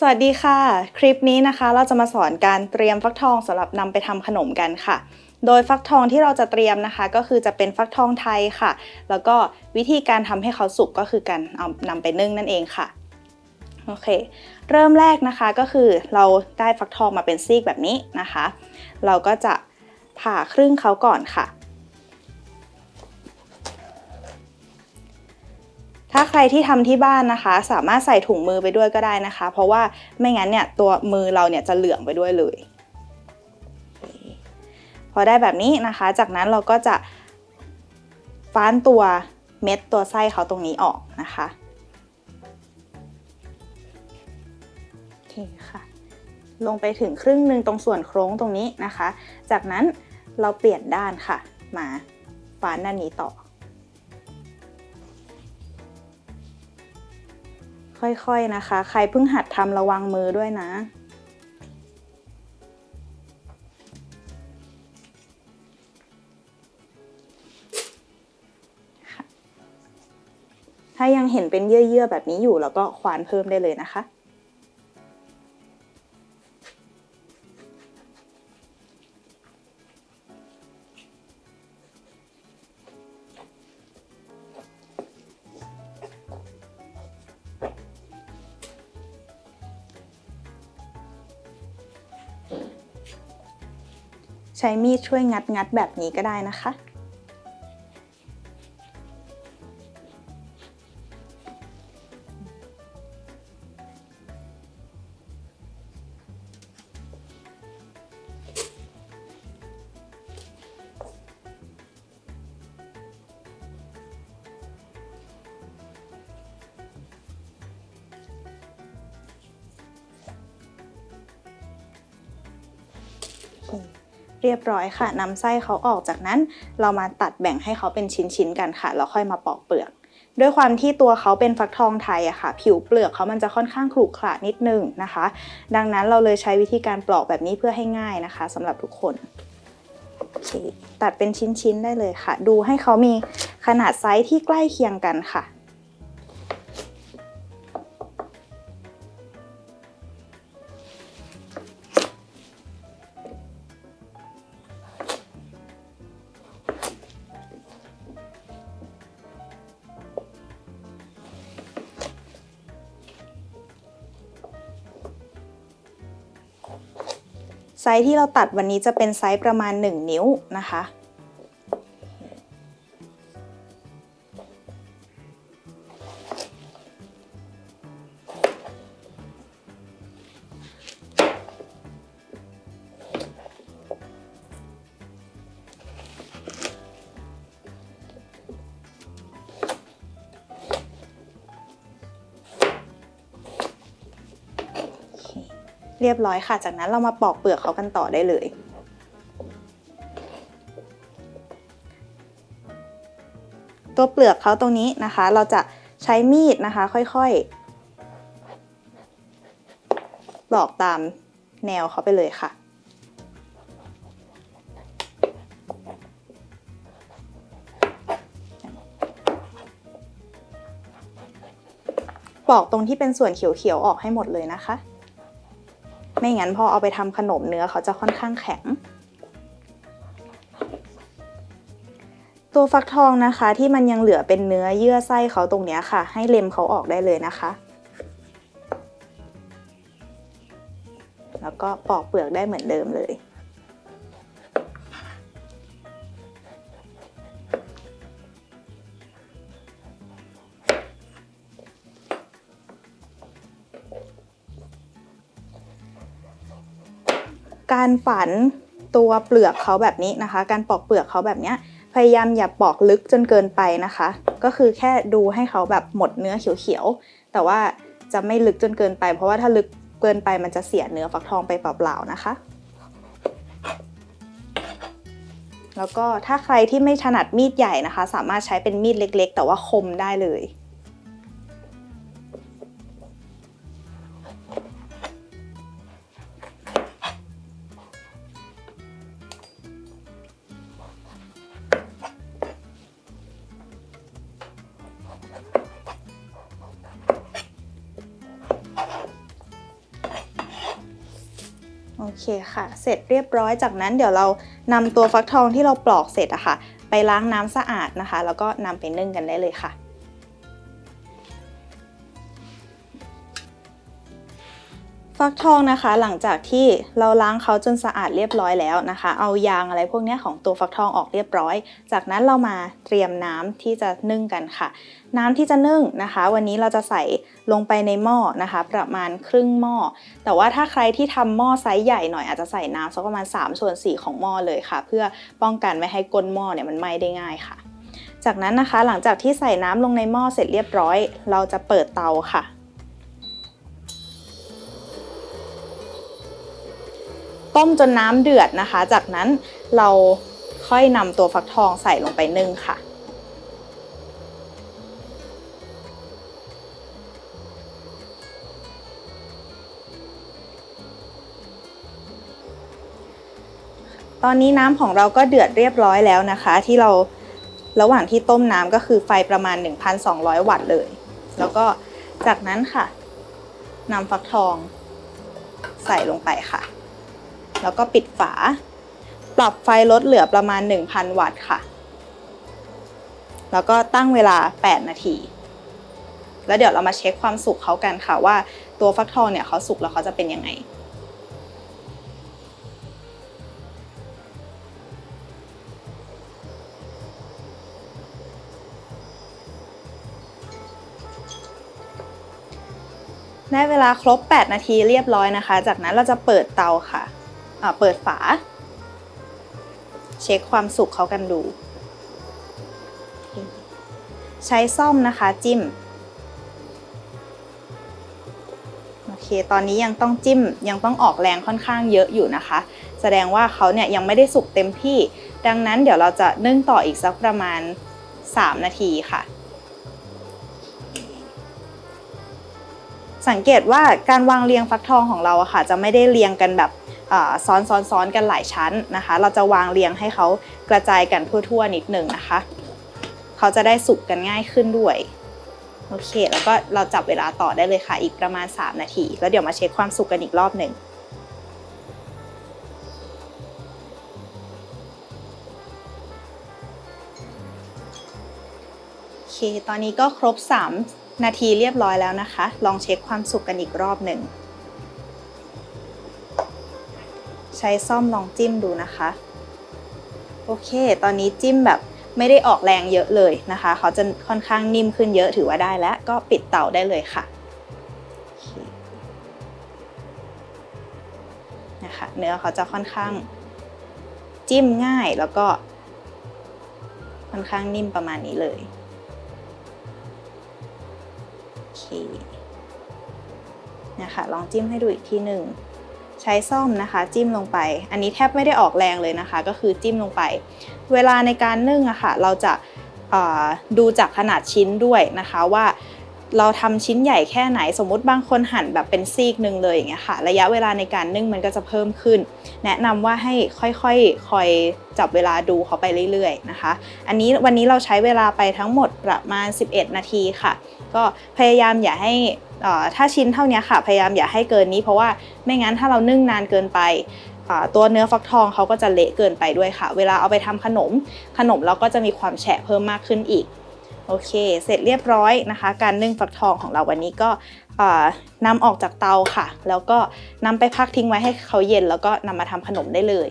สวัสดีค่ะ คลิปนี้นะคะเราจะมาสอนการเตรียมฟักทองสำหรับนำไปทำขนมกันค่ะ โดยฟักทองที่เราจะเตรียมนะคะ ก็คือจะเป็นฟักทองไทยค่ะ แล้วก็วิธีการทำให้เขาสุกก็คือการเอานำไปนึ่งนั่นเองค่ะโอเค เริ่มแรกนะคะก็คือเราได้ฟักทองมาเป็นซีกแบบนี้นะคะ เราก็จะผ่าครึ่งเขาก่อนค่ะ ถ้าใครที่ทำที่บ้านนะคะ สามารถใส่ถุงมือไปด้วยก็ได้นะคะ เพราะว่าไม่งั้นเนี่ยตัวมือเราเนี่ยจะเหลืองไปด้วยเลย พอได้แบบนี้นะคะ จากนั้นเราก็จะฟ้านตัวเม็ดตัวไส้เขาตรงนี้ออกนะคะโอเคค่ะ ลงไปถึงครึ่งหนึ่งตรงส่วนโค้งตรงนี้นะคะ จากนั้นเราเปลี่ยนด้านค่ะ มาฟ้านด้านนี้ต่อ ค่อยๆนะคะ ใครเพิ่งหัดทำระวังมือด้วยนะ ถ้ายังเห็นเป็นเยื่อๆแบบนี้อยู่เราก็ควานเพิ่มได้เลยนะคะ ใช้มีดช่วยงัดงัดๆแบบนี้ก็ได้นะคะ เรียบร้อยค่ะนำไส้เขาออกจากนั้น เรามาตัดแบ่งให้เขาเป็นชิ้นๆกันค่ะแล้วค่อยมาปอกเปลือก ด้วยความที่ตัวเขาเป็นฟักทองไทยอะค่ะ ผิวเปลือกเขามันจะค่อนข้างขรุขระนิดนึงนะคะ ดังนั้นเราเลยใช้วิธีการปลอกแบบนี้เพื่อให้ง่ายนะคะสำหรับทุกคนโอเคตัดเป็นชิ้นๆได้เลยค่ะ ดูให้เขามีขนาดไซส์ที่ใกล้เคียงกันค่ะ ไซส์ที่เราตัดวันนี้จะเป็นไซส์ประมาณ 1 นิ้วนะคะ เรียบร้อยค่ะ จากนั้นเรามาปอกเปลือกเขากันต่อได้เลย ตัวเปลือกเขาตรงนี้นะคะ เราจะใช้มีดนะคะ ค่อยๆปลอกตามแนวเขาไปเลยค่ะปอกตรงที่เป็นส่วนเขียวๆออกให้หมดเลยนะคะ ไม่งั้นพอเอาไปทำขนมเนื้อเขาจะค่อนข้างแข็ง ตัวฟักทองนะคะ ที่มันยังเหลือเป็นเนื้อเยื่อไส้เขาตรงนี้ค่ะ ให้เล็มเขาออกได้เลยนะคะ แล้วก็ปอกเปลือกได้เหมือนเดิมเลย การฝันตัวเปลือกเขาแบบนี้นะคะ การปอกเปลือกเขาแบบนี้พยายามอย่าปอกลึกจนเกินไปนะคะ ก็คือแค่ดูให้เขาแบบหมดเนื้อเขียวๆ แต่ว่าจะไม่ลึกจนเกินไป เพราะว่าถ้าลึกเกินไปมันจะเสียเนื้อฟักทองไปเปล่าๆนะคะ แล้วก็ถ้าใครที่ไม่ถนัดมีดใหญ่นะคะ สามารถใช้เป็นมีดเล็ก ๆ แต่ว่าคมได้เลย เคค่ะ เสร็จเรียบร้อยจากนั้นเดี๋ยวเรานำตัวฟักทองที่เราปลอกเสร็จอะค่ะ ไปล้างน้ำสะอาดนะคะ แล้วก็นำไปนึ่งกันได้เลยค่ะ ฟักทองนะคะหลังจากที่เราล้างเขาจนสะอาดเรียบร้อยแล้วนะคะ เอายางอะไรพวกนี้ของตัวฟักทองออกเรียบร้อย จากนั้นเรามาเตรียมน้ำที่จะนึ่งกันค่ะ น้ำที่จะนึ่งนะคะ วันนี้เราจะใส่ลงไปในหม้อนะคะ ประมาณครึ่งหม้อ แต่ว่าถ้าใครที่ทำหม้อไซส์ใหญ่หน่อยอาจจะใส่น้ำสักประมาณ3ส่วน4ของหม้อเลยค่ะ เพื่อป้องกันไม่ให้ก้นหม้อเนี่ยมันไหม้ได้ง่ายค่ะ จากนั้นนะคะหลังจากที่ใส่น้ำลงในหม้อเสร็จเรียบร้อย เราจะเปิดเตาค่ะ ต้มจนน้ำเดือดนะคะ จากนั้นเราค่อยนำตัวฟักทองใส่ลงไปนึ่งค่ะ ตอนนี้น้ำของเราก็เดือดเรียบร้อยแล้วนะคะ ที่เราระหว่างที่ต้มน้ำก็คือไฟประมาณ 1,200 วัตต์เลย แล้วก็จากนั้นค่ะนำฟักทองใส่ลงไปค่ะ แล้วก็ปิดฝา ปรับไฟลดเหลือประมาณ 1,000 วัตต์ค่ะ แล้วก็ตั้งเวลา 8 นาที แล้วเดี๋ยวเรามาเช็คความสุกเขากันค่ะว่าตัวฟักทองเนี่ยเขาสุกแล้วเขาจะเป็นยังไงได้เวลาครบ 8 นาทีเรียบร้อยนะคะ จากนั้นเราจะเปิดเตาค่ะะ เปิดฝา เช็คความสุกเขากันดู ใช้ซ่อมนะคะจิ้ม โอเค ตอนนี้ยังต้องจิ้มยังต้องออกแรงค่อนข้างเยอะอยู่นะคะ แสดงว่าเขาเนี่ยยังไม่ได้สุกเต็มที่ ดังนั้นเดี๋ยวเราจะนึ่งต่ออีกสักประมาณ 3 นาทีค่ะสังเกตว่าการวางเรียงฟักทองของเราอะค่ะ จะไม่ได้เรียงกันแบบ ซ้อนซ้อนซ้อนกันหลายชั้นนะคะ เราจะวางเรียงให้เขากระจายกันทั่วๆนิดหนึ่งนะคะ เขาจะได้สุกกันง่ายขึ้นด้วยโอเค แล้วก็เราจับเวลาต่อได้เลยค่ะ อีกประมาณ 3 นาที แล้วเดี๋ยวมาเช็คความสุกกันอีกรอบหนึ่งโอเค ตอนนี้ก็ครบ 3 นาทีเรียบร้อยแล้วนะคะ ลองเช็คความสุกกันอีกรอบหนึ่ง ใช้ซ่อมลองจิ้มดูนะคะ โอเค ตอนนี้จิ้มแบบไม่ได้ออกแรงเยอะเลยนะคะ เขาจะค่อนข้างนิ่มขึ้นเยอะถือว่าได้แล้ว ก็ปิดเตาได้เลยค่ะนะคะเนื้อเขาจะค่อนข้างจิ้มง่ายแล้วก็ค่อนข้างนิ่มประมาณนี้เลยโอเคนะคะลองจิ้มให้ดูอีกทีหนึ่ง ช้ซ่อมนะคะ จิ้มลงไป อันนี้แทบไม่ได้ออกแรงเลยนะคะ ก็คือจิ้มลงไป เวลาในการนึ่งอะค่ะเราจะดูจากขนาดชิ้นด้วยนะคะว่า เราทำชิ้นใหญ่แค่ไหนสมมุติบางคนหั่นแบบเป็นซีกหนึ่งเลยอย่างเงี้ยค่ะระยะเวลาในการนึ่งมันก็จะเพิ่มขึ้น แนะนำว่าให้ค่อยๆคคอยจับเวลาดูเขาไปเรื่อยๆนะคะ อันนี้วันนี้เราใช้เวลาไปทั้งหมดประมาณ 11 นาทีค่ะ ก็พยายามอย่าให้ถ้าชิ้นเท่านี้ค่ะ พยายามอย่าให้เกินนี้ เพราะว่าไม่งั้นถ้าเรานึ่งนานเกินไปตัวเนื้อฟักทองเขาก็จะเละเกินไปด้วยค่ะ เวลาเอาไปทำขนม ขนมเราก็จะมีความแฉะเพิ่มมากขึ้นอีก โอเค เสร็จเรียบร้อยนะคะ การนึ่งฟักทองของเราวันนี้ก็นำออกจากเตาค่ะ แล้วก็นำไปพักทิ้งไว้ให้เขาเย็น แล้วก็นำมาทำขนมได้เลย